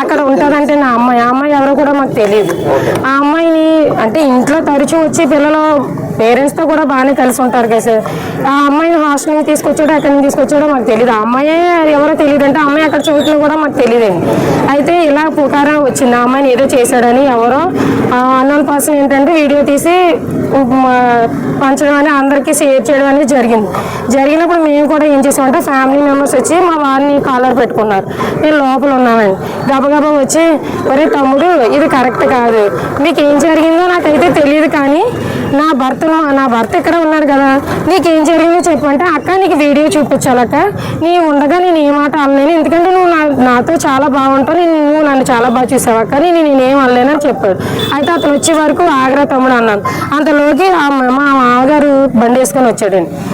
అక్కడ ఉంటుందంటే నా అమ్మాయి. ఆ అమ్మాయి ఎవరో కూడా మాకు తెలియదు ఆ అమ్మాయిని అంటే ఇంట్లో తరచూ వచ్చి పిల్లలు పేరెంట్స్తో కూడా బాగానే కలిసి ఉంటారు కదా సార్. ఆ అమ్మాయిని హాస్టల్ నుంచి తీసుకొచ్చాడో అక్కడి నుంచి తీసుకొచ్చాడో మాకు తెలియదు ఆ అమ్మాయే ఎవరో తెలియదు అంటే అమ్మాయి అక్కడ చదువుతున్నా కూడా మాకు తెలియదండి అయితే ఇలా పుకారం వచ్చింది. ఆ అమ్మాయిని ఏదో చేశాడని ఎవరో అన్నోన్ పర్సన్ ఏంటంటే వీడియో తీసి పంచడం అని అందరికీ షేర్ చేయడం అనేది జరిగింది. జరిగినప్పుడు మేము కూడా ఏం చేసామంటే ఫ్యామిలీ మెంబర్స్ వచ్చి మా వారిని కాలర్ పెట్టుకున్నారు. నేను లోపల ఉన్నామని గబగబా వచ్చి ఒరే తమ్ముడు ఇది కరెక్ట్ కాదు. మీకు ఏం జరిగిందో నాకైతే తెలియదు కానీ నా భర్త నా భర్త ఇక్కడ ఉన్నాడు కదా నీకేం జరిగిందో చెప్పంటే అక్క నీకు వీడియో చూపించాలక్క. నీ ఉండగా నేను ఏ మాట అనలేను. ఎందుకంటే నువ్వు నా నాతో చాలా బాగుంటావు. నేను నువ్వు నన్ను చాలా బాగా చూసావు అక్క నేను నేనేం అనలేనని చెప్పాడు. అయితే అతను వచ్చే వరకు ఆగ్రా తమ్ముడు అన్నాను అంతలోకి ఆ మా మా మామగారు బండి వేసుకొని వచ్చాడండి.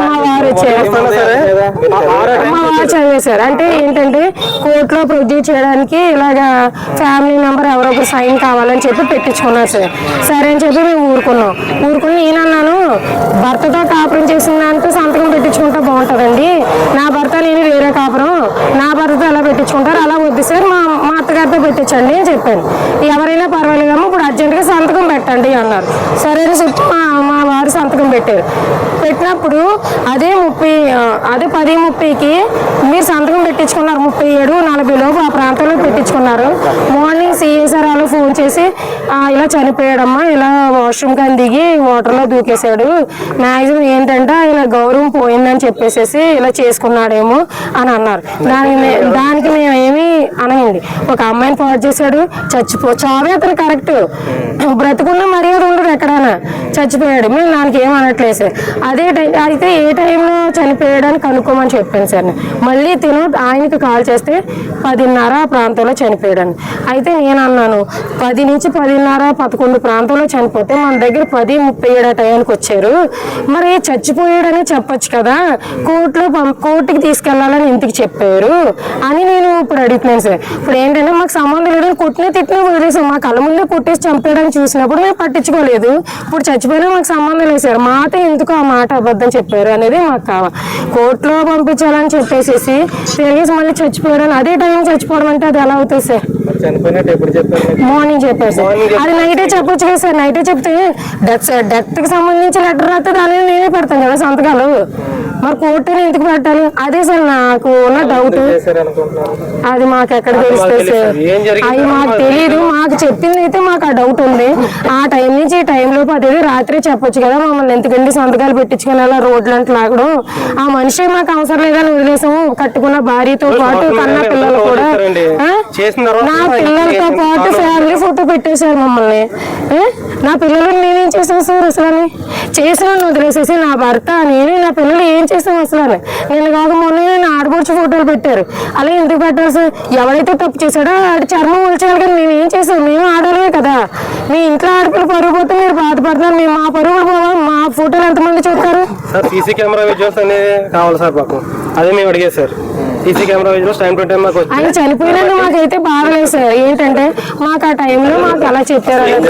మా వారు వచ్చారు చదివేశారు అంటే ఏంటంటే కోర్టులో ప్రొడ్యూస్ చేయడానికి ఇలాగా ఫ్యామిలీ మెంబర్ ఎవరో ఒకరు సైన్ కావాలని చెప్పి పెట్టించుకున్నారు సార్. సరే అని చెప్పి మేము ఊరుకున్నాం. ఊరుకుని నేనన్నాను భర్తతో కాపురం చేసిన దాంతో సంతకం పెట్టించుకుంటే బాగుంటుందండి. నా భర్త నేను వేరే కాపురం. నా భర్తతో ఎలా పెట్టించుకుంటారు. అలా వద్దు సార్. మా మా అత్తగారితో పెట్టించండి అని చెప్పాను ఎవరైనా పర్వాలేదమ్మా ఇప్పుడు అర్జెంటుగా సంతకం పెట్టండి అన్నారు. సరే అని చెప్పి మా వారు సంతకం పెట్టారు. పెట్టినప్పుడు అదే ముప్పై అదే పది ముప్పైకి మీరు సంతకం పెట్టించుకున్నారు. ముప్పై ఏడు నలభై లోపు ఆ ప్రాంతంలో పెట్టించుకున్నారు. మార్నింగ్ సిఎస్ఆర్ వచ్చేసి ఇలా చనిపోయాడమ్మా ఇలా వాష్రూమ్ కానీ దిగి వాటర్లో దూకేశాడు. మ్యాక్సిమం ఏంటంటే ఆయన గౌరవం పోయిందని చెప్పేసి ఇలా చేసుకున్నాడేమో అని అన్నారు. దానికి దానికి మేము ఏమి అనయండి. ఒక అమ్మాయిని పాడు చేశాడు చచ్చిపో చావే అతను కరెక్ట్ బ్రతుకున్న మర్యాద ఉండదు ఎక్కడైనా. చచ్చిపోయాడు. మేము దానికి ఏం అనట్లేదు సార్. అదే టైం అయితే ఏ టైంలో చనిపోయాడని కనుక్కోమని చెప్పాను సార్. నేను. మళ్ళీ తిను ఆయనకి కాల్ చేస్తే పదిన్నర ఆ ప్రాంతంలో చనిపోయాడని. అయితే నేను అన్నాను పది నుంచి పదిన్నర పదకొండు ప్రాంతంలో చనిపోతే మన దగ్గర పది ముప్పై ఏడు ఆ టైంకి వచ్చారు. మరి చచ్చిపోయాడని చెప్పొచ్చు కదా. కోర్టులో పం- కోర్టుకి తీసుకెళ్ళాలని ఇంటికి చెప్పారు? అని నేను ఇప్పుడు అడుగుతున్నాను సార్. ఇప్పుడు ఏంటంటే మాకు సంబంధం లేదని కొట్టినా తిట్టినా వదిలేసాం. మా కళ్ళ ముందే కొట్టేసి చంపేయడానికి చూసినప్పుడు మేము పట్టించుకోలేదు. ఇప్పుడు చచ్చిపోయినా మాకు సంబంధం లేదు సార్. మాట ఎందుకు ఆ మాట అబద్ధం చెప్పారు అనేది మాకు కావాలి కోర్టులో పంపించాలని చెప్పేసి తిరిగేసి మళ్ళీ చచ్చిపోయాడని అదే టైం చచ్చిపోవడం అంటే అది ఎలా అవుతుంది సార్? చనిపోయినట్టు ఎప్పుడు చెప్పారు మీకు? మార్నింగ్ చెప్పారు సార్. అది నైటే చెప్పొచ్చు కదా సార్ నైటే చెప్తే డెత్ డెత్కి సంబంధించి లెటర్ రాస్తే దాని నేనే పెడతాను కదా సంతకాలు. మరి కోర్టుని ఎందుకు పెట్టాలి? అదే సార్ నాకు ఉన్న డౌట్ అది మాకు ఎక్కడ తెలుస్తుంది సార్? అది మాకు తెలియదు మాకు చెప్పింది అయితే మాకు ఆ డౌట్ ఉంది. ఆ టైం నుంచి ఈ టైం లోపు అదేది రాత్రి చెప్పొచ్చు కదా మమ్మల్ని. ఎందుకండి సంతకాలు పెట్టించుకుని అలా రోడ్లు అంటే లాగడం. ఆ మనిషి మాకు అవసరం లేదని వదిలేసాము. కట్టుకున్న భార్యతో పాటు కన్న పిల్లలు కూడా. నా పిల్లలతో పాటు ఫ్యామిలీ ఫోటో పెట్టేశారు మమ్మల్ని? నా పిల్లలు నేనేం చేసాను సార్ అసలు చేసిన వదిలేసేసి నా భర్త నేను నా పిల్లలు ఏం చేసాం అసలు నేను కాక మొన్న నా ఆడపడుచు ఫోటోలు పెట్టారు. అలా ఎందుకు పెట్టారు సార్ ఎవరైతే తప్పు చేశాడో ఆడి చర్మం ఉంచాలి కానీ మేము ఏం చేసాం మేము ఆడలమే కదా. మీ ఇంట్లో ఆడపిల్ల పరుగు పోతే మీరు బాధపడుతున్నారు మేము మా పరుగులు పోవా? మా ఫోటోలు ఎంతమంది చూస్తారు? సార్ సీసీ కెమెరా విజువల్స్ అనేది కావాలి సార్ మాకు. అదే మేము అడిగేది sir. CC camera visuals time to time మాకు వచ్చి ఆయన చనిపోయినందుకు మాకైతే బాగలేదు సార్. ఏంటంటే మాకు ఆ టైంలో మాకు అలా చెప్పారు.